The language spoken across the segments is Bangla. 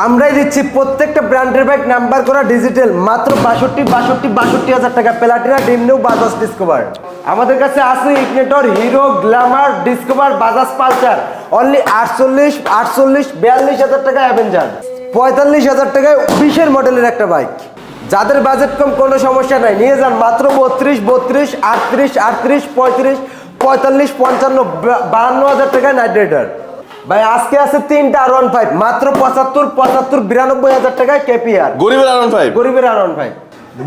আমরাই দিচ্ছি প্রত্যেকটা ব্র্যান্ডের বাইক নাম্বার করা ডিজিটাল মাত্র বাষট্টি বাষট্টি বাষট্টি হাজার টাকা প্লাটিনা ডিমনিউ বাজাজ ডিসকভার আমাদের কাছে আছে Ignitor Hero Glamour Discover Bajaj Pulsar only আটচল্লিশ আটচল্লিশ, বিয়াল্লিশ হাজার টাকা অ্যাভেঞ্জার পঁয়তাল্লিশ হাজার টাকায় বিশের মডেলের একটা বাইক যাদের বাজেট কম, কোনো সমস্যা নাই। নিয়ে যান মাত্র বত্রিশ বত্রিশ, আটত্রিশ আটত্রিশ, পঁয়ত্রিশ, পঁয়তাল্লিশ, পঞ্চান্ন বাহান্ন হাজার টাকায় নাইট রাইডার ভাই আজকে আছে তিনটা আর ওয়ান ফাইভ মাত্র পঁচাত্তর পঁচাত্তর বিরানব্বই হাজার টাকায় কেপিআর গরিবের আরন ফাইভ গরিবের আর ওয়ান ফাইভ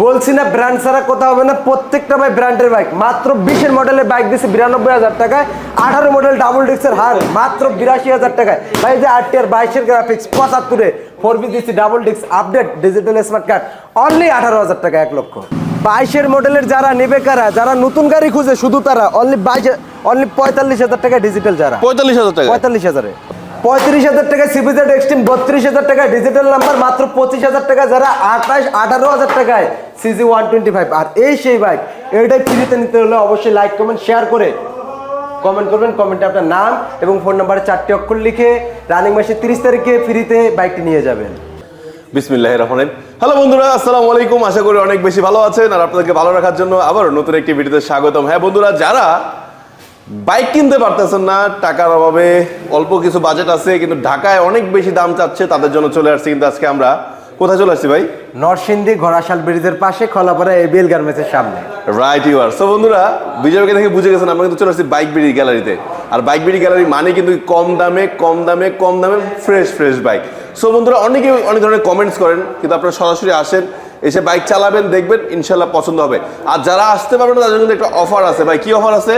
বলছি না ব্র্যান্ড ছাড়া কোথাও হবে না প্রত্যেকটা ভাই ব্র্যান্ডের বাইক মাত্র বিশের মডেলের বাইক দিচ্ছে বিরানব্বই হাজার টাকায় আঠারো মডেল ডাবল ডিক্সের হার মাত্র বিরাশি হাজার টাকায়। ভাই যে আট টিয়ার বাইশের গ্রাফিক্স পঁচাত্তরে ফোর বি দিচ্ছি ডাবল ডিক্স update digital smart card only আঠারো হাজার টাকা এক লক্ষ। বাইশের মডেলের যারা নেবে কারা? যারা নতুন গাড়ি খুঁজে শুধু তারা। অনলি বাইশ অনলি পঁয়তাল্লিশ হাজার টাকা ডিজিটাল যারা। পঁয়তাল্লিশ হাজার টাকা পঁয়তাল্লিশ হাজারে। পঁয়ত্রিশ হাজার টাকা সিবিজেড এক্সট্রিম বত্রিশ হাজার টাকা ডিজিটাল নাম্বার মাত্র পঁচিশ হাজার টাকা যারা আঠাশ আঠারো হাজার টাকায় সিজি ওয়ান টোয়েন্টি ফাইভ আর এই সেই বাইক এইটাই ফ্রিতে নিতে হলে অবশ্যই লাইক কমেন্ট শেয়ার করে কমেন্ট করবেন কমেন্টে আপনার নাম এবং ফোন নাম্বারে চারটি অক্ষর লিখে রানিং মাসের তিরিশ তারিখে ফ্রিতে বাইকটি নিয়ে যাবেন। বিসমিল্লাহ রহমান হ্যালো বন্ধুরা, আসসালামু আলাইকুম। আশা করি অনেক বেশি ভালো আছেন আর আপনাদেরকে ভালো রাখার জন্য আবার নতুন একটি ভিডিওতে স্বাগতম। হ্যাঁ বন্ধুরা, যারা বাইক কিনতে পারতেছেন না, টাকার অভাবে অল্প কিছু বাজেট আছে, কিন্তু ঢাকায় অনেক বেশি দাম চাচ্ছে, তাদের জন্য চলে আসছি কিন্তু আজকে আমরা। কোথায় চলে আসছি ভাই? নরসিংদী ঘোড়াশাল ব্রিজের পাশে খলাপাড়া এবিএল গার্মেন্টসের সামনে। রাইট ইউ আর সো বন্ধুরা বিজয়কে দেখে বুঝে গেছেন আমরা কিন্তু চলে আসছি বাইক বিড়ি গ্যালারিতে। আর বাইক বিড়ি গ্যালারি মানে কিন্তু কম দামে কম দামে কম দামে ফ্রেশ ফ্রেশ বাইক সো বন্ধুরা অনেকে অনেক ধরনের কমেন্টস করেন কিন্তু আপনারা সরাসরি আসেন এসে বাইক চালাবেন দেখবেন ইনশাল্লাহ পছন্দ হবে। আর যারা আসতে পারবেন তাদের জন্য একটা অফার আছে। ভাই কি অফার আছে?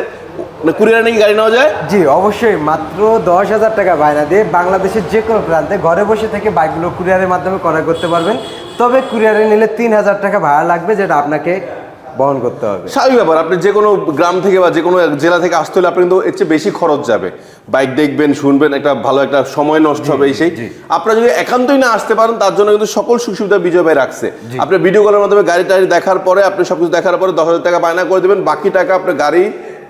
কুরিয়ার নাকি গাড়ি নেওয়া যায়? জি অবশ্যই। মাত্র দশ হাজার টাকা বায়না দিয়ে বাংলাদেশের যে কোনো প্রান্তে ঘরে বসে থেকে বাইকগুলো কুরিয়ারের মাধ্যমে ক্রয় করতে পারবেন। তবে কুরিয়ারে নিলে তিন হাজার টাকা ভাড়া লাগবে যেটা আপনাকে বহন করতে হবে। স্বাভাবিক ব্যাপার আপনি যে কোনো গ্রাম থেকে বা যে কোনো জেলা থেকে আসতে হলে আপনি কিন্তু এর চেয়ে বেশি খরচ যাবে। বাইক দেখবেন শুনবেন একটা ভালো একটা সময় নষ্ট হবে সেই। আপনারা যদি একান্তই না আসতে পারেন তার জন্য কিন্তু সকল সুখ সুবিধা বিজয় ভাই রাখছে। আপনি ভিডিও কলের মাধ্যমে গাড়ি টাড়ি দেখার পরে আপনি সবকিছু দেখার পরে দশ হাজার টাকা বায়না করে দেবেন। বাকি টাকা আপনার গাড়ি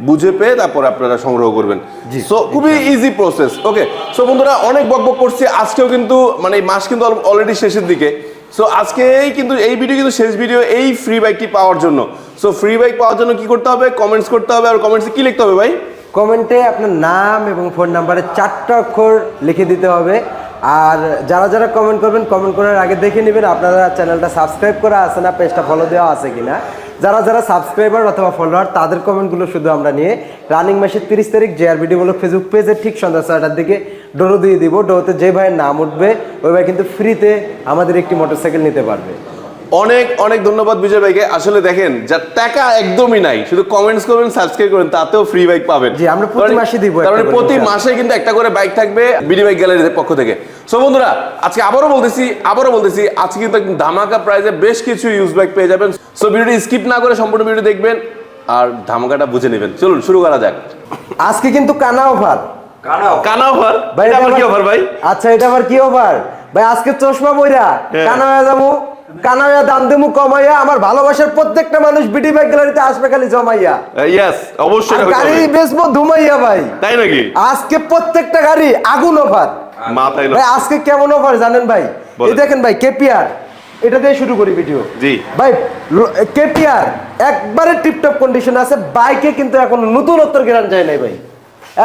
বুঝে পেয়ে তারপরে আপনারা সংগ্রহ করবেন। সো খুবই ইজি প্রসেস ওকে সো বন্ধুরা অনেক বক বক করছি। আজকেও কিন্তু মানে মাস কিন্তু অলরেডি শেষের দিকে। সো আজকেই কিন্তু এই ভিডিও কিন্তু শেষ ভিডিও এই ফ্রি বাইকটি পাওয়ার জন্য। সো ফ্রি বাইক পাওয়ার জন্য কি করতে হবে? কমেন্টস করতে হবে আর কমেন্টসে কি লিখতে হবে ভাই? কমেন্টে আপনার নাম এবং ফোন নাম্বারে চারটা অক্ষর লিখে দিতে হবে। আর যারা যারা কমেন্ট করবেন কমেন্ট করার আগে দেখে নেবেন আপনারা চ্যানেলটা সাবস্ক্রাইব করা আছে না পেজটা ফলো দেওয়া আছে কিনা। যারা যারা সাবস্ক্রাইবার অথবা ফলোয়ার তাদের কমেন্টগুলো শুধু আমরা নিয়ে রানিং মাসের তিরিশ তারিখ যে আর ভিডিওমূলক ফেসবুক পেজে ঠিক সন্ধ্যা ছয়টার দিকে ডোরো দিয়ে দিব। ডোতে যে ভাইয়ের নাম উঠবে, ওই ভাই কিন্তু ফ্রিতে আমাদের একটি মোটরসাইকেল নিতে পারবে। অনেক অনেক ধন্যবাদ বিজয় ভাইকে। আসলে দেখেন যার টাকা একদমই নাই। শুধু কমেন্টস করবেন সাবস্ক্রাইব করবেন তাতেও ফ্রি বাইক পাবেন। জি, আমরা প্রতি মাসে দিব কারণ প্রতি মাসে কিন্তু একটা করে বাইক থাকবে বিডি বাইক গ্যালারির পক্ষ থেকে। সো বন্ধুরা আজকে আবারও বলতেছি আবারও বলতেছি আজকে কিন্তু একদম ধামাকা প্রাইজে বেশ কিছু ইউজ বাইক পেয়ে যাবেন। সো ভিডিওটি স্কিপ না করে সম্পূর্ণ ভিডিও দেখবেন আর ধামাকাটা বুঝে নেবেন। চলুন শুরু করা যাক। আজকে কিন্তু কানা অফার কানা অফার ভাই এটা আবার কি অফার ভাই? আচ্ছা এটা আবার কি অফার ভাই আজকে চশমা বইরা হ্যাঁ। কানা হয়ে যাব। কানা হয়ে দাম দেবো কমাইয়া আমার ভালোবাসার প্রত্যেকটা মানুষ বিডি বাইক গ্যালারিতে আসবে খালি জমাইয়া। ইয়েস অবশ্যই এটা হতে গাড়ি। বেচবো ধুমাইয়া ভাই। তাই নাকি? আজকে প্রত্যেকটা গাড়ি আগুন অফার মাথায় ভাই আজকে কেমন অফার জানেন ভাই। এই দেখেন ভাই কেপিআর এটা দিয়ে শুরু করি ভিডিও জি। ভাই কেপিআর একবারে টিপটপ কন্ডিশন আছে বাইকে কিন্তু এখন নতুনত্বর গ্যারান যায় নাই ভাই।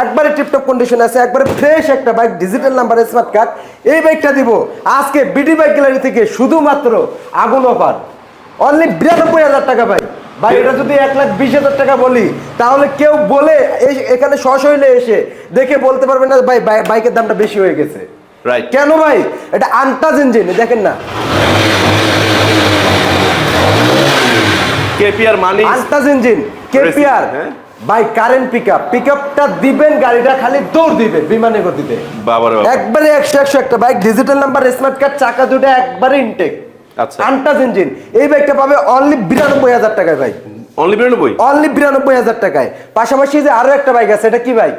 একবারে টিপটপ কন্ডিশন আছে একবারে ফ্রেশ একটা bike digital number smart card এই বাইকটা দিব আজকে বিডি বাইক গ্যালারি থেকে শুধুমাত্র আগুন অফার। অনলি বিরানব্বই হাজার টাকা ভাই। ভাই এটা যদি এক লাখ বিশ হাজার টাকা বলি তাহলে কেউ বলে এখানে সশৈলে এসে দেখে বলতে পারবে না ভাই বাইকের দামটা বেশি হয়ে গেছে। রাইট কেন ভাই? এটা আনটাজ ইঞ্জিন দেখেন না। কেপিআর মানে আনটাজ ইঞ্জিন কেপিআর হ্যাঁ। ভাই কারেন্ট পিকআপ পিকআপটা দিবেন গাড়িটা খালি দৌড় দিবে বিমানে গতিতে। বাবার বাবা। একবারে একশো একশো একটা। Bike digital number smart card চাকা দুটো একবারে ইনটেক আচ্ছা। আনটাজ ইঞ্জিন এই বাইকটা পাবে অনলি বিরানব্বই হাজার টাকায় ভাই। অনলি বিরানব্বই? অনলি বিরানব্বই হাজার টাকায়। পাশাপাশি যে আরও একটা বাইক আছে এটা কি বাইক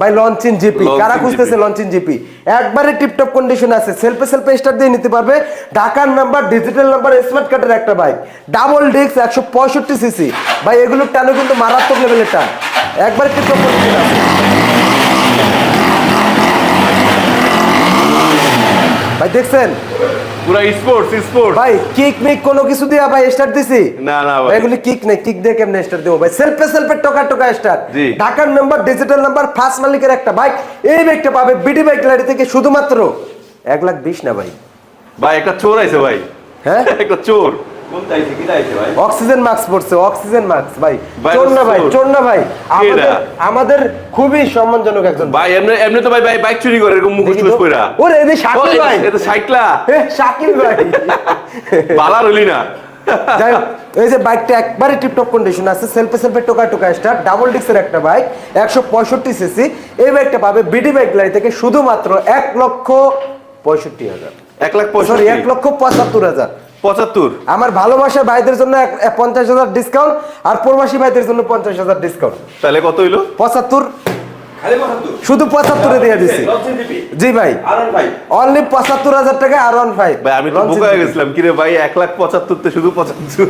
ভাই লঞ্চিন জিপি কারা খুঁজতেছে লঞ্চিন জিপি একবারে টিপটপ কন্ডিশন আছে। সেলফে সেলফে স্টার্ট দিয়ে নিতে পারবে। ঢাকার নাম্বার ডিজিটাল নাম্বার স্মার্ট কার্ডের একটা বাইক ডাবল ডিস্ক একশো পঁয়ষট্টি সিসি ভাই এগুলোর টানও কিন্তু মারাত্মক লেভেলের টান। একবারে টিপটপ কন্ডিশন আছে। ভাই দেখছেন? পুরো স্পোর্টস স্পোর্টস ভাই কিক মিক কোনো কিছু দিয়া ভাই স্টার্ট দিছি। না না ভাই। এগুলি কিক নেই কিক দিয়ে কেমনে স্টার্ট দেবো ভাই? সেলফে সেলফে টোকা টোকা স্টার্ট। ঢাকার নাম্বার ডিজিটাল নাম্বার ফার্স্ট মালিকের একটা বাইক এই বাইকটা পাবে বিডি বাইক লাইট থেকে শুধুমাত্র এক লাখ বিশ না ভাই? ভাই একটা চোর আইছে ভাই। হ্যাঁ? একটা চোর। অক্সিজেন মাস্ক পড়ছে অক্সিজেন মাস্ক ভাই। ভাই, চোর না ভাই। চোর। ভাই। আমাদের আমাদের খুবই সম্মানজনক একজন। ভাই এমনি এমনি তো ভাই ভাই বাইক চুরি করে এরকম মুখোশ দেখি টুস কইরা। ওরে এদি শাকিল ভাই। এটা সাইকেলা। শাকিল ভাই। বালা রইলি না। যাই এই যে বাইকটা একবারে টিপটপ কন্ডিশন আছে সেলফে সেলফে টোকা টোকা স্টার ডাবল ডিক্সের একটা বাইক একশো পঁয়ষট্টি সিসি এই বাইকটা পাবে বিডি বাইক লাইন থেকে শুধুমাত্র এক লক্ষ পঁয়ষট্টি হাজার। এক লাখ পঁয়ষট্টি। এক লক্ষ পঁচাত্তর হাজার। পঁচাত্তর। আমার ভালোবাসার ভাইদের জন্য পঞ্চাশ হাজার ডিসকাউন্ট আর প্রবাসী ভাইদের জন্য পঞ্চাশ হাজার ডিসকাউন্ট তাহলে কত হইল? পঁচাত্তর। শুধু পঁচাত্তরে দিয়ে দিছি। জি ভাই। অনলি পঁচাত্তর হাজার টাকা আর ওয়ান ফাইভ। ভাই আমি বোকা হয়ে গেছিলাম। কিরে ভাই এক লাখ পঁচাত্তর তে শুধু পঁচাত্তর।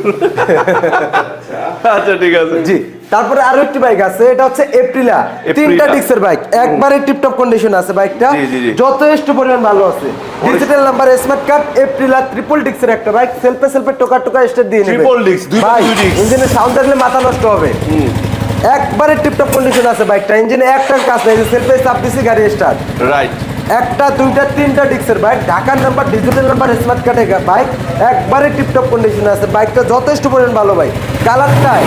আচ্ছা। ঠিক আছে। জি। তারপরে আরও একটি বাইক আছে এটা হচ্ছে এপ্রিলা। তিনটা ডিক্সের বাইক একবারে টিপটপ কন্ডিশন আছে বাইকটা। যথেষ্ট পরিমাণ ভালো আছে। Digital number smart card Aprilia triple ডিক্সের একটা বাইক সেলফে সেলফে টোকা টোকা স্টার দিয়ে নেবে। Triple disc, দুই disc। ইঞ্জিনের সাউন্ড দেখলে মাথা নষ্ট হবে। একবারে টিপটপ কন্ডিশন আছে বাইকটা ইঞ্জিনে একটা কাজ নেই সেলফে চাপ দিছি গাড়ি স্টার্ট রাইট একটা দুইটা তিনটা ডিক্সের বাইক ঢাকার নাম্বার ডিজিটাল নাম্বার স্মার্ট কার্ডের বাইক একবারে টিপটপ কন্ডিশনে আছে। বাইকটা যথেষ্ট পরিমাণ ভালো বাইক কালারটাই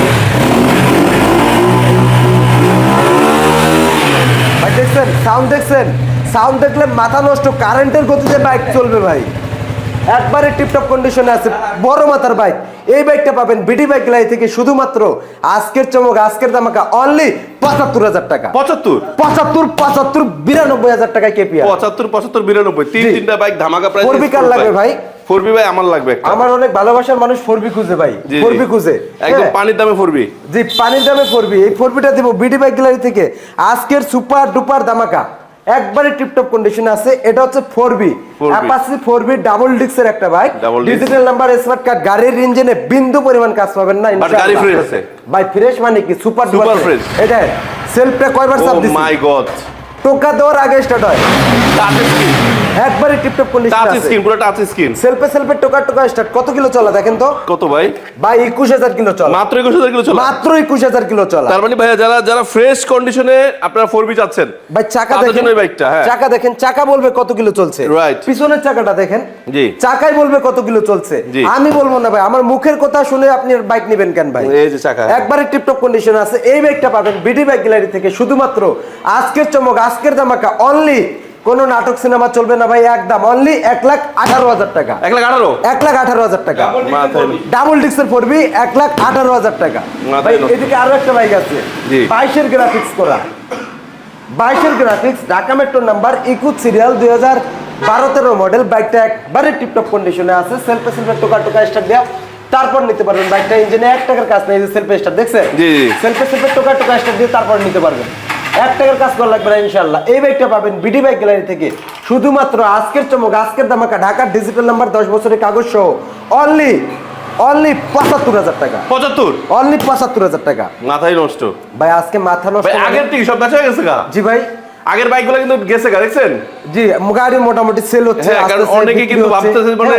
ভাই দেখছেন? সাউন্ড দেখছেন? সাউন্ড দেখলে মাথা নষ্ট কারেন্টের গতিতে বাইক চলবে ভাই। একবারে টিপটপ কন্ডিশনে আছে বড় মাথার বাইক এই বাইকটা পাবেন বিডি বাইক লাই থেকে শুধুমাত্র আজকের চমক আজকের দামাকা অনলি পঁচাত্তর হাজার টাকা। পঁচাত্তর? পঁচাত্তর পঁচাত্তর বিরানব্বই হাজার টাকায় কেপিয়া পঁচাত্তর পঁচাত্তর বিরানব্বই। তিন তিনটা বাইক ধামাকা প্রাইস 4B কার লাগবে ভাই? ফোর বি ভাই আমার লাগবে আমার অনেক ভালোবাসার মানুষ ফোরবি খুঁজে ভাই। ফোরবি খুঁজে। একদম হ্যাঁ। পানির দামে ফোরবি জি পানির দামে ফোরবি এই ফোরবিটা দিব বিডি বাইক গ্যালারি থেকে। আজকের সুপার ডুপার দামাকা একবারে টিপটপ কন্ডিশন আছে এটা হচ্ছে four B Apache four B double ডিক্সের একটা bike digital number smart card গাড়ির ইঞ্জিনে বিন্দু পরিমাণ কাজ পাবেন না গাড়ি ফ্রেশ আছে। ভাই ফ্রেশ মানে কি? Super super. ফ্রেশ এটা সেলফটা কয়বার চাপ দিছি মাই গড টোকা দেওয়ার আগে স্টার্ট হয়। টাচ স্ক্রিন একবারে টিপটপ কন্ডিশন টাচ স্ক্রিন পুরো টাচ স্ক্রিন সেলফে সেলফে টোকা টোকা স্টার্ট কত কিলো চলা দেখেন তো? কত ভাই? ভাই একুশ হাজার কিলো চলা। মাত্র একুশ হাজার কিলো চলে। মাত্র একুশ হাজার কিলো চলা। তার মানে ভাইয়া যারা যারা ফ্রেশ কন্ডিশনে আপনারা ফোর বি চাচ্ছেন ভাই চাকা দেখেন। এই বাইকটা, হ্যাঁ। চাকা দেখেন চাকা বলবে কত কিলো চলছে। Right. পিছনের চাকাটা দেখেন। জি। চাকাই বলবে কত কিলো চলছে। আমি বলব না ভাই আমার মুখের কথা শুনে আপনি বাইক নেবেন কেন ভাই? এই যে চাকা। একবারে টিপটপ কন্ডিশন আছে। এই বাইকটা পাবেন বিডি বাইক গ্যালারি থেকে। শুধুমাত্র আজকের চমক আজকের দামাকা অনলি কোনো নাটক সিনেমা চলবে না ভাই একদম অনলি এক লাখ আঠারো হাজার টাকা। এক লাখ আঠারো? এক লাখ আঠারো হাজার টাকা। ডাবল ডিক্সের পড়বি। এক লাখ আঠারো হাজার টাকা। ভাই এদিকে আরও একটা বাইক আছে। বাইশের গ্রাফিক্স করা। বাইশের গ্রাফিক্স ঢাকা মেট্রো নাম্বার ইকুত সিরিয়াল দুই হাজার বারো তেরো মডেল বাইকটা একবারে টিপটপ কন্ডিশনে আছে। সেলফে সেলফে টোকা টোকা স্টার্ট দেওয়া তারপর নিতে পারবেন। বাইকটা ইঞ্জিনে এক টাকার কাজ নেই সেলফে স্টার দেখছেন? জি, জি। সেলফে সেলফে টোকা টোকা স্টার দিয়ে তারপর নিতে পারবেন। এক টাকার কাজ করা লাগবে না ইনশাল্লাহ এই বাইকটা পাবেন বিডি বাইক গ্যালারি থেকে। শুধুমাত্র আজকের চমক আজকের দামাকা ঢাকার ডিজিটাল নাম্বার দশ বছরের কাগজ সহ। অনলি অনলি পঁচাত্তর হাজার টাকা। পঁচাত্তর? অনলি পঁচাত্তর হাজার টাকা। মাথায় নষ্ট। ভাই আজকে মাথা নষ্ট আগের থেকে সব বেচা হয়ে গেছে গা? জি ভাই। আগের বাইকগুলো কিন্তু গেছে গা দেখছেন? জি গাড়ি মোটামুটি সেল হচ্ছে হ্যাঁ অনেকে কিন্তু। ভাবতেছে মানে।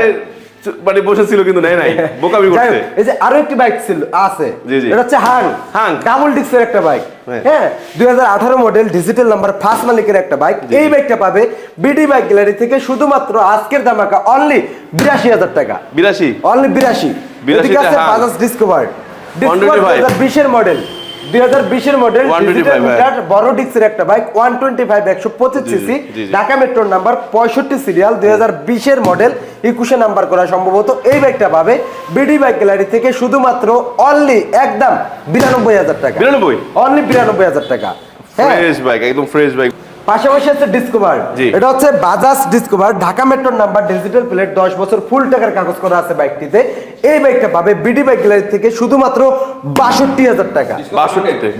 মানে বসেছিল কিন্তু নেয় নাই বোকামি করছে। এই যে আরও একটি বাইক ছিল আছে। এটা হচ্ছে হাং হাং। ডাবল ডিস্কের একটা বাইক হ্যাঁ। দুই হাজার আঠারো মডেল ডিজিটাল নাম্বার ফার্স্ট মালিকের একটা বাইক এই বাইকটা পাবে বিডি বাইক গ্যালারি থেকে শুধুমাত্র আজকের দামাকা অনলি বিরাশি হাজার টাকা। বিরাশি? অনলি বিরাশি। 82 এদিকে আছে বাজাজ ডিসকভার 125 বিশের মডেল দুই হাজার বিশ এর মডেল বড় ডিক্সের একটা বাইক ওয়ান টোয়েন্টি ফাইভ একশো পঁচিশ জি, জি, সিসি জি, জি। ঢাকা মেট্রোর নাম্বার পঁয়ষট্টি সিরিয়াল দুই হাজার বিশের মডেল একুশে নাম্বার করা সম্ভবত এই বাইকটা পাবে। বিডি বাইক গ্যালারি থেকে শুধুমাত্র অনলি একদম বিরানব্বই হাজার টাকা। বিরানব্বই? অনলি বিরানব্বই হাজার টাকা। হ্যাঁ। ফ্রেশ বাইক একদম ফ্রেশ বাইক পাশাপাশি আছে ডিসকভার এটা হচ্ছে বাজাজ ডিসকভার ঢাকা মেট্রোর নাম্বার ডিজিটাল প্লেট দশ বছর ফুল টাকার কাগজ করা আছে বাইকটিতে। এই বাইকটা পাবে বিডি বাইক গ্যালারি থেকে শুধুমাত্র বাষট্টি হাজার টাকা।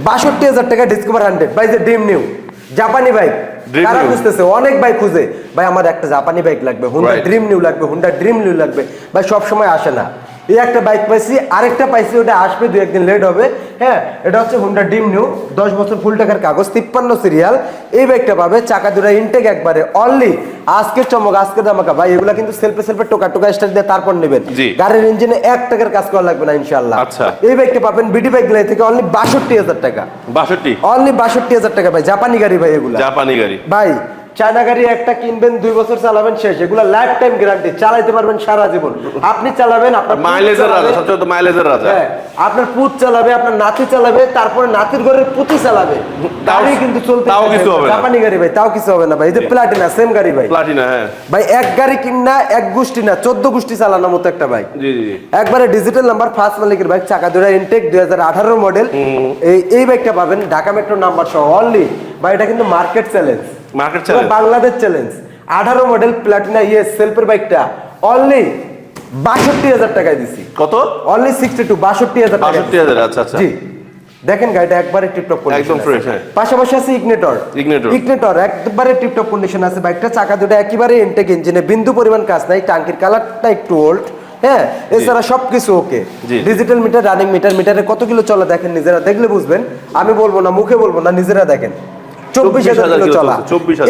বাষট্টি হাজার টাকা ডিসকভার হান্ড্রেড বাই যে ড্রিম নিউ জাপানি বাইক কারা খুঁজতেছে? অনেক বাইক খুঁজে। ভাই আমার একটা জাপানি বাইক লাগবে হুন্ডা ড্রিম নিউ লাগবে হুন্ডা ড্রিম নিউ লাগবে। ভাই সব সময় আসে না। এই একটা বাইক পাইছি আরেকটা পাইছি ওটা আসবে দু একদিন লেট হবে। হ্যাঁ এটা হচ্ছে হুন্ডা ডিম নিউ দশ বছর ফুল টাকার কাগজ তিপ্পান্ন সিরিয়াল এই বাইকটা পাবে চাকা দুটা ইনটেক একবারে অনলি আজকের চমক আজকের দামাকা ভাই এগুলা কিন্তু সেলফে সেলফে টোকা টোকা স্টার্ট দিয়ে তারপর নেবেন। গাড়ির ইঞ্জিনে এক টাকার কাজ করা লাগবে না ইনশাল্লাহ আচ্ছা। এই বাইকটা পাবেন বিডি বাইক গ্লাই থেকে অনলি বাষট্টি হাজার টাকা। বাষট্টি। অনলি বাষট্টি হাজার টাকা ভাই। জাপানি গাড়ি ভাই এগুলা। জাপানি গাড়ি। ভাই চায়না গাড়ি একটা কিনবেন দুই বছর চালাবেন শেষ। এগুলো লাইফ টাইম গ্যারান্টি চালাইতে পারবেন সারা জীবন। আপনি চালাবেন আপনার মাইলেজের রাজা চালাবে, সবচেয়ে তো মাইলেজের রাজা। হ্যাঁ, আপনার পুত চালাবে আপনার নাতি চালাবে তারপরে নাতির ঘরের পুতি চালাবে। গাড়ি কিন্তু চলতে তাও কিছু হবে। জাপানি গাড়ি ভাই তাও কিছু হবে না ভাই। এই যে প্লাটিনা সেম গাড়ি ভাই। প্লাটিনা হ্যাঁ। ভাই এক গাড়ি কিনা এক গোষ্ঠী না চোদ্দ গোষ্ঠী চালানোর মতো একটা বাইক জি জি একবারে ডিজিটাল নাম্বার ফার্স্ট মালিকের বাইক চাকা দুটা ইনটেক দুই হাজার আঠারো মডেল এই এই বাইকটা পাবেন ঢাকা মেট্রো নাম্বার সহ অনলি ভাই এটা কিন্তু market challenge market challenge Bangladesh challenge আঠারো মডেল প্লাটিনা ইএস সেলফের বাইকটা অনলি বাষট্টি হাজার টাকায় দিছি। কত? অনলি সিক্সটি টু বাষট্টি হাজার টাকা বাষট্টি হাজার আচ্ছা আচ্ছা। জি। দেখেন গাড়িটা একবারে টিপটপ কন্ডিশন একদম fresh, হ্যাঁ। পাশাপাশি আছে ইগনেটর Igniter। ইগনেটর একবারে টিপটপ কন্ডিশন আছে। বাইকটা চাকা দুটো একেবারে ইনটেক ইঞ্জিনে বিন্দু পরিমাণ কাজ নাই টাঙ্কির কালারটা একটু ওল্ড হ্যাঁ? এছাড়া সবকিছু okay digital meter running meter মিটারে কত কিলো চলা দেখেন নিজেরা। দেখলে বুঝবেন। আমি বলব না মুখে বলব না নিজেরা দেখেন। চব্বিশ হাজার কিলো কিলো চলা।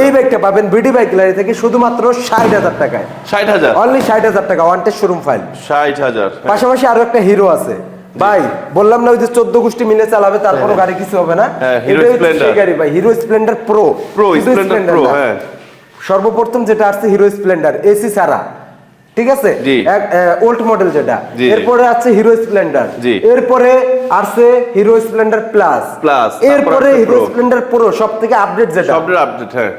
এই বাইকটা পাবেন বিডি বাইক গ্যালারি থেকে শুধুমাত্র ষাট হাজার টাকায়। ষাট হাজার? অনলি ষাট হাজার টাকা ওয়ান টেস্ট শোরুম ফাইল ষাট হাজার। পাশাপাশি আরও একটা হিরো আছে। ভাই বললাম না ওই যে চোদ্দ গোষ্ঠী মিলে চালাবে তারপরও গাড়ি কিছু হবে না। হ্যাঁ, গাড়ি ভাই Hero Splendor Pro Pro Splendor Pro হ্যাঁ। সর্বপ্রথম যেটা আসছে হিরো স্প্লেন্ডার এসি ছাড়া ঠিক আছে। ওল্ড মডেল যেটা। এরপরে আছে হিরো স্প্লেন্ডার এরপরে আছে হিরো স্প্লেন্ডার প্লাস প্লাস এরপরে হিরো স্প্লেন্ডার পুরো সব থেকে আপডেট যেটা। আপডেট হ্যাঁ।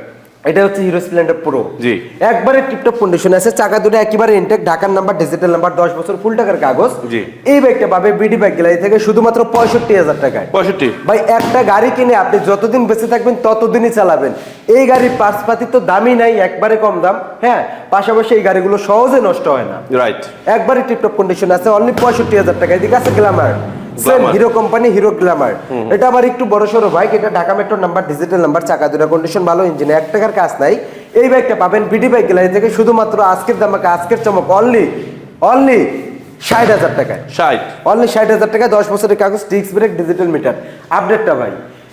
এটা হচ্ছে হিরো স্প্লেন্ডার প্রো জি। একবারে টিপটপ কন্ডিশন আছে চাকা দুটো একেবারে ইনটেক ঢাকার নাম্বার ডিজিটাল নাম্বার দশ বছর ফুল টাকার কাগজ। জি। এই বাইকটা পাবে বিডি বাইক গ্যালারি থেকে শুধুমাত্র পঁয়ষট্টি হাজার টাকায়। পঁয়ষট্টি। ভাই একটা গাড়ি কিনে আপনি যতদিন বেঁচে থাকবেন ততদিনই চালাবেন। এই গাড়ির পার্সপাতি তো দামই নাই একবারে কম দাম। হ্যাঁ পাশাপাশি এই গাড়িগুলো সহজে নষ্ট হয় না। রাইট একবারে টিপটপ কন্ডিশন আছে অনলি পঁয়ষট্টি হাজার টাকা এদিকে আছে Glamour same Hero company Hero Glamour এটা আবার একটু বড় সড়ো বাইক এটা Dhaka metro number digital number চাকা দুটা কন্ডিশন ভালো ইঞ্জিনে এক টাকার কাজ নাই। এই বাইকটা পাবেন বিডি বাইক গ্যালারি থেকে শুধুমাত্র আজকের দামাকে আজকের চমক অনলি অনলি ষাট হাজার টাকায়। ষাট। অনলি ষাট হাজার টাকা দশ বছরের কাগজ ডিস্ক ব্রেক ডিজিটাল মিটার আপডেটটা ভাই।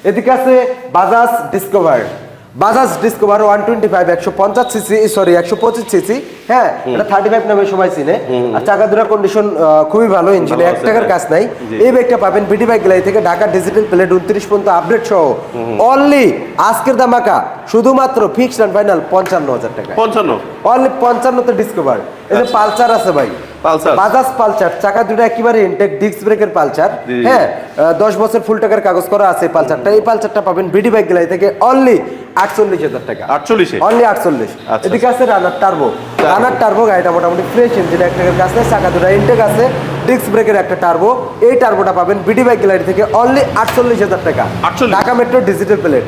এদিকে আছে Bajaj Discover Bajaj Discover one twenty five একশো পঞ্চাশ সিসি সরি একশো পঁচিশ সিসি হ্যাঁ এটা থার্টি ফাইভ নামে সবাই চিনে। আর চাকা দুরা কন্ডিশন খুবই ভালো ইঞ্জিনে এক টাকার হ্যাঁ। কাজ নাই। এই বাইকটা পাবেন বিডি বাইক গ্যালারি থেকে ঢাকা ডিজিটাল প্লেট উনত্রিশ পর্যন্ত আপডেট সহ। অনলি আজকের দামাকা শুধুমাত্র ফিক্সড অ্যান্ড ফাইনাল পঞ্চান্ন হাজার টাকা পঞ্চান্ন। অনলি পঞ্চান্নতে ডিসকভার যে আচ্ছা। পালসার আছে ভাই। বাজাজ পালসার চাকা দুটো একেবারে ইনটেক ডিস্ক ব্রেকের পালসার। হ্যাঁ দশ বছর ফুল টাকার কাগজ করা আছে পালসারটা। এই পালসারটা পাবেন বিডি বাইক গ্যালারি থেকে অনলি আটচল্লিশ হাজার টাকা। আটচল্লিশে? অনলি আটচল্লিশ। আচ্ছা। এদিকে আছে রানার টার্বো রানার টার্বো গাড়িটা মোটামুটি ফ্রেশ ইঞ্জিন এক টাকার কাছে চাকা দুটো ইনটেক আছে ডিস্ক ব্রেকের একটা টার্বো এই টার্বোটা পাবেন বিডি বাইক গ্যালারি থেকে অনলি আটচল্লিশ হাজার টাকা। 48 ঢাকা মেট্রো ডিজিটাল প্লেট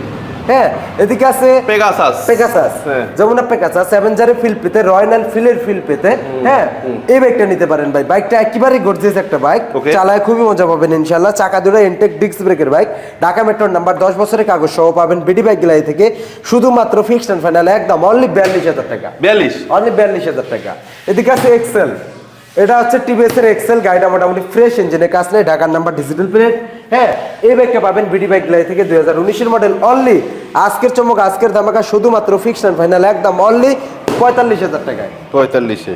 হ্যাঁ এদিকে আছে পেগাসাস পেগাসাস হ্যাঁ। যমুনা পেগাসাস সেভেঞ্জারের ফিল পেতে রয়্যাল ফিলের ফিল পেতে হ্যাঁ এই বাইকটা নিতে পারেন ভাই। বাইকটা একেবারেই গর্জিয়াস একটা বাইক চালায় খুবই মজা পাবেন ইনশাল্লাহ চাকা দুটো ইনটেক ডিস্ক ব্রেকের বাইক ঢাকা মেট্রোর নাম্বার দশ বছরের কাগজ সহ পাবেন বিডি বাইক গ্যালারি থেকে। শুধুমাত্র ফিক্সড অ্যান্ড ফাইনাল একদম অনলি বিয়াল্লিশ হাজার টাকা। বিয়াল্লিশ। অনলি বিয়াল্লিশ হাজার টাকা। এদিকে আছে এক্সেল এটা হচ্ছে টিভিএস এর এক্সেল গাড়িটা মোটামুটি ফ্রেশ ইঞ্জিনের কাজ নেই ঢাকার নাম্বার ডিজিটাল প্লেট হ্যাঁ এই বাইকটা পাবেন বিডি বাইক লাই থেকে দুই হাজার উনিশের মডেল অনলি আজকের চমক আজকের দামাকা শুধুমাত্র ফিক্সড ফাইনাল একদম অনলি পঁয়তাল্লিশ হাজার টাকায়। পঁয়তাল্লিশে।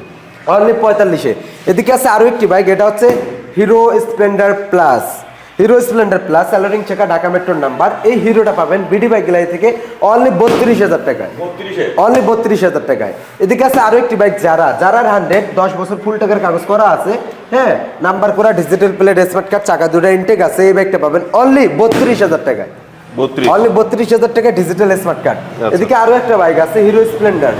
অনলি পঁয়তাল্লিশে। এদিকে আছে আরও একটি বাইক এটা হচ্ছে Hero Splendor plus Hero Splendor plus স্যালোরিং চেকা ঢাকা মেট্রোর নাম্বার এই হিরোটা পাবেন বিডি বাইক গ্যালারি থেকে অনলি বত্রিশ হাজার টাকায়। অনলি বত্রিশ হাজার টাকায়। এদিকে আছে আরও একটি বাইক যারা যারার হান্ড্রেড দশ বছর ফুল টাকার কাগজ করা আছে হ্যাঁ? নাম্বার করা ডিজিটাল প্লেট স্মার্ট কার্ড চাকা দুটো ইনটেক আছে এই বাইকটা পাবেন অনলি বত্রিশ হাজার টাকায়। অনলি বত্রিশ হাজার টাকা ডিজিটাল স্মার্ট কার্ড। এদিকে আরও একটা বাইক আছে Hero Splendor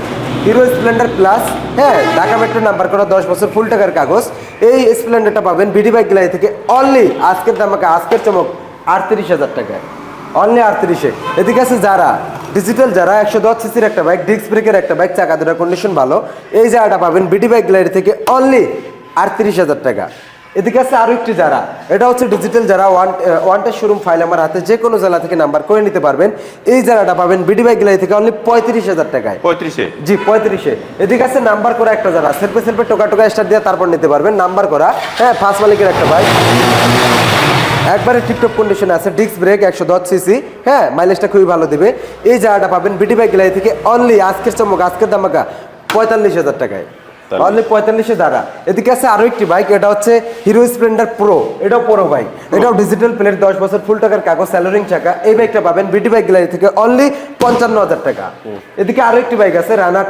Hero Splendor plus হ্যাঁ ঢাকা মেট্রো নাম্বার করা দশ বছর ফুল টাকার কাগজ। এই স্প্লেন্ডারটা পাবেন বিডি বাইক গ্যালারি থেকে অনলি আজকের দামাকে আজকের চমক আটত্রিশ হাজার টাকায়। অনলি আটত্রিশে। এদিকে আছে যারা ডিজিটাল যারা একশো দশ সিসির একটা বাইক ডিস্ক ব্রেকের একটা বাইক চাকা দুটা কন্ডিশন ভালো। এই জায়গাটা পাবেন বিডি বাইক গ্যালারি থেকে অনলি আটত্রিশ হাজার টাকা। এদিকে আছে আরও একটি যারা। এটা হচ্ছে ডিজিটাল যারা ওয়ান ওয়ানটা শোরুম ফাইল আমার হাতে যে কোনো জেলা থেকে নাম্বার করে নিতে পারবেন। এই যারাটা পাবেন বিডি বাইক গ্যালারি থেকে অনলি পঁয়ত্রিশ হাজার টাকায়। পঁয়ত্রিশে? জি পঁয়ত্রিশে। এদিকে আছে নাম্বার করা একটা যারা সেলফে সেলফে টোকা টোকা স্টার দিয়ে তারপর নিতে পারবেন। নাম্বার করা হ্যাঁ ফার্স্ট মালিকের একটা বাইক একবারে টিপটপ কন্ডিশনে আছে ডিস্ক ব্রেক একশো দশ সিসি হ্যাঁ মাইলেজটা খুবই ভালো দেবে। এই জায়গাটা পাবেন বিটি বাইক গ্যালারি থেকে অনলি আজকের চমক আজকের দামাকা পঁয়তাল্লিশ হাজার টাকায়। অনলি পঁয়তাল্লিশে দাঁড়া। এদিকে আছে আরও একটি বাইক এটা হচ্ছে হিরো স্প্লেন্ডার প্রো এটাও প্রো বাইক এটাও ডিজিটাল প্লেট দশ বছর ফুল টাকার কাগজ স্যালোরিং চাকা। এই বাইকটা পাবেন বিটি বাইক গ্যালারি থেকে অনলি পঞ্চান্ন হাজার টাকা। এদিকে আরও একটি বাইক আছে Runner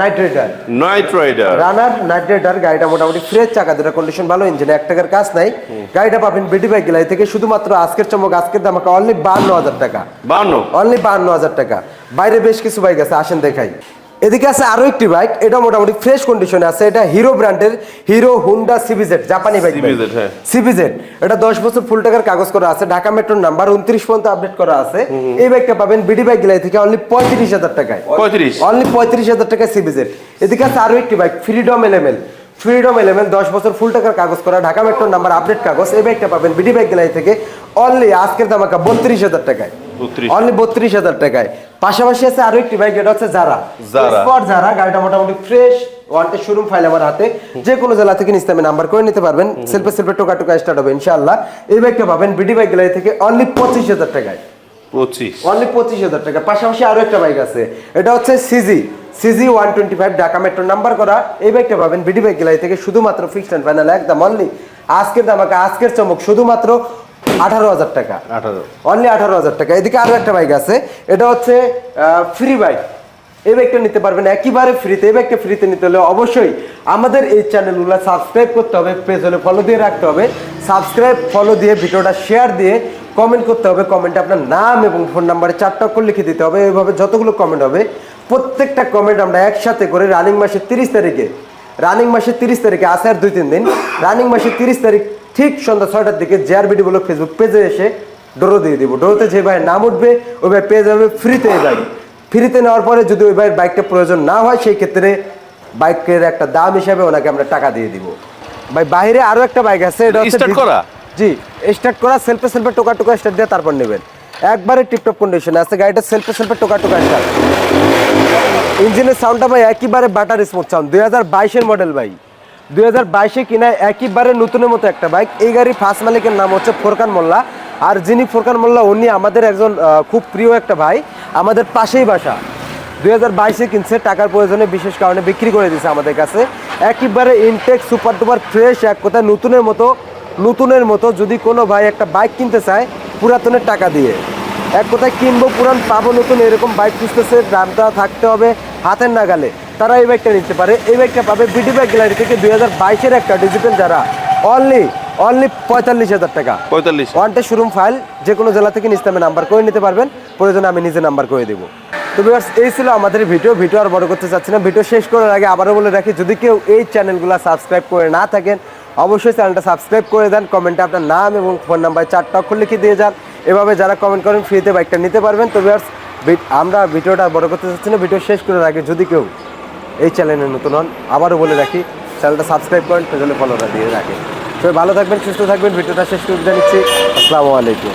Knight Rider Knight Rider Runner Knight Rider গাড়িটা মোটামুটি ফ্রেশ চাকা দুটা কন্ডিশন ভালো ইঞ্জিনে এক টাকার কাজ নাই। গাড়িটা পাবেন বিটি বাইক গ্যালারি থেকে শুধুমাত্র আজকের চমক আজকের দাম অনলি বান্ন হাজার টাকা। বান্ন। অনলি বান্ন হাজার টাকা। বাইরে বেশ কিছু বাইক আছে আসেন দেখাই। এদিকে আছে আরও একটি বাইক এটা মোটামুটি ফ্রেশ কন্ডিশনে আছে এটা হিরো ব্র্যান্ডের হিরো হুন্ডা সিবিজেড জাপানি বাইক CBZ, হ্যাঁ। সিবিজেড এটা দশ বছর ফুল টাকার কাগজ করা আছে ঢাকা মেট্রোর নাম্বার উনত্রিশ পর্যন্ত আপডেট করা আছে। এই বাইকটা পাবেন বিডি বাইক গ্যালারি থেকে অনলি পঁয়ত্রিশ হাজার টাকায়। পঁয়ত্রিশ। অনলি পঁয়ত্রিশ হাজার টাকা সিবিজেড এদিকে আছে আরও একটি বাইক ফ্রিডম এলেমেল ফ্রিডম এলেমেল দশ বছর ফুল টাকার কাগজ করা ঢাকা মেট্রোর নাম্বার আপডেট কাগজ এই বাইকটা পাবেন বিডি বাইক গ্যালারি থেকে অনলি আজকের দামাকা বত্রিশ হাজার টাকায়। 32 অনলি বত্রিশ হাজার টাকায়। পাশাপাশি আছে আরও একটি বাইক এটা হচ্ছে যারা স্পট যারা গাড়িটা মোটামুটি ফ্রেশ ওয়ান্টেড শোরুম ফাইল আমার হাতে। যে কোনো জেলা থেকে হবে নাম্বার করে নিতে পারবেন। সেলফে সেলফে টোকা টোকা স্টার্ট হবে ইনশাআল্লাহ। এই বাইকটা পাবেন বিডি বাইক গ্যালারি থেকে অনলি পঁচিশ হাজার টাকায়। পঁচিশ। অনলি পঁচিশ হাজার টাকা। পাশাপাশি আরও একটা বাইক আছে। এটা হচ্ছে CG CG one twenty five Dhaka metro number করা। এই বাইকটা পাবেন বিডি বাইক গ্যালারি থেকে শুধুমাত্র ফিক্সড অ্যান্ড ফাইনাল একদম অনলি আজকের দাম আজকের চমক শুধুমাত্র আঠারো হাজার টাকা। আঠারো। অনলি আঠারো হাজার টাকা। এদিকে আরও একটা বাইক আছে। এটা হচ্ছে ফ্রি বাইক এই বাইকটা নিতে পারবেন একেবারে ফ্রিতে এই বাইকটা ফ্রিতে নিতে হলে অবশ্যই আমাদের এই চ্যানেলগুলো সাবস্ক্রাইব করতে হবে পেজ হলে ফলো দিয়ে রাখতে হবে। সাবস্ক্রাইব ফলো দিয়ে ভিডিওটা শেয়ার দিয়ে কমেন্ট করতে হবে। কমেন্টে আপনার নাম এবং ফোন নাম্বারে চারটা অক্ষর লিখে দিতে হবে। এইভাবে যতগুলো কমেন্ট হবে প্রত্যেকটা কমেন্ট আমরা একসাথে করে রানিং মাসের তিরিশ তারিখে রানিং মাসের তিরিশ তারিখে আসে আর দুই তিন দিন রানিং মাসের তিরিশ তারিখ ঠিক সন্ধ্যা ছয়টার দিকে জেআরবিডি বলে ফেসবুক পেজে এসে ডোরো দিয়ে দিব। ডোরোতে যে ভাই নাম উঠবে ওই ভাই পেয়ে যাবে ফ্রিতে এই বাইক ফ্রিতে নেওয়ার পরে যদি ওই ভাইয়ের বাইকটা প্রয়োজন না হয় সেই ক্ষেত্রে বাইকের একটা দাম হিসাবে ওনাকে আমরা টাকা দিয়ে দিব। ভাই বাইরে আরও একটা বাইক আছে এটা করা? জি স্টার্ট করা সেলফে সেলফে টোকা টোকা স্টার্ট দিয়ে তারপর নেবেন। একবারে টিপটপ কন্ডিশন আছে গাড়িটা সেলফে সেলফে টোকা টোকা স্টার্ট ইঞ্জিনের সাউন্ডটা ভাই একেবারে বাটার স্মুথ সাউন্ড দুই হাজার বাইশের মডেল ভাই। দুই হাজার বাইশে কিনা একেবারে নতুনের মতো একটা বাইক। এই গাড়ি ফার্স্ট মালিকের নাম হচ্ছে ফোরকান মোল্লা। আর যিনি ফোরকান মোল্লা, উনি আমাদের একজন খুব প্রিয় একটা ভাই। আমাদের পাশেই বাসা। দুই হাজার বাইশে কিনছে, টাকার প্রয়োজনে বিশেষ কারণে বিক্রি করে দিয়েছে আমাদের কাছে। একেবারে ইনটেক সুপার টুপার ফ্রেশ এক কথায় নতুনের মতো নতুনের মতো। যদি কোনো ভাই একটা বাইক কিনতে চায়, পুরাতনের টাকা দিয়ে। এক কথায় কিনবো, পুরান পাবো নতুন, এরকম বাইক খুঁজতেছে, দামটা থাকতে হবে হাতের নাগালে। তারা এই বাইকটা নিতে পারে। এই বাইকটা পাবে বিডি বাইক গ্যালারি থেকে দুই হাজার বাইশের একটা ডিজিটাল যারা। অনলি অনলি পঁয়তাল্লিশ হাজার টাকা। পঁয়তাল্লিশ। ওয়ানটে শোরুম ফাইল যে কোনো জেলা থেকে নিস্তামে নাম্বার করে নিতে পারবেন। প্রয়োজনে আমি নিজে নাম্বার করে দেবো। তো ভিউয়ার্স এই ছিল আমাদের ভিডিও ভিডিও আর বড় করতে চাচ্ছি না। ভিডিও শেষ করার আগে আবারও বলে রাখি যদি কেউ এই চ্যানেলগুলো সাবস্ক্রাইব করে না থাকেন অবশ্যই চ্যানেলটা সাবস্ক্রাইব করে দেন। কমেন্টে আপনার নাম এবং ফোন নাম্বার চারটা অক্ষর লিখে দিয়ে যান। এভাবে যারা কমেন্ট করেন ফ্রিতে বাইকটা নিতে পারবেন। তো ভিউয়ার্স আমরা ভিডিওটা বড় করতে চাচ্ছি না। ভিডিও শেষ করার আগে যদি কেউ এই চ্যানেলে নতুন হন, আবারও বলে রাখি চ্যানেলটা সাবস্ক্রাইব করেন তাহলে ফলোটা দিয়ে রাখেন। সবাই ভালো থাকবেন, সুস্থ থাকবেন, ভিডিওটা শেষ করে দিচ্ছি আসসালামু আলাইকুম।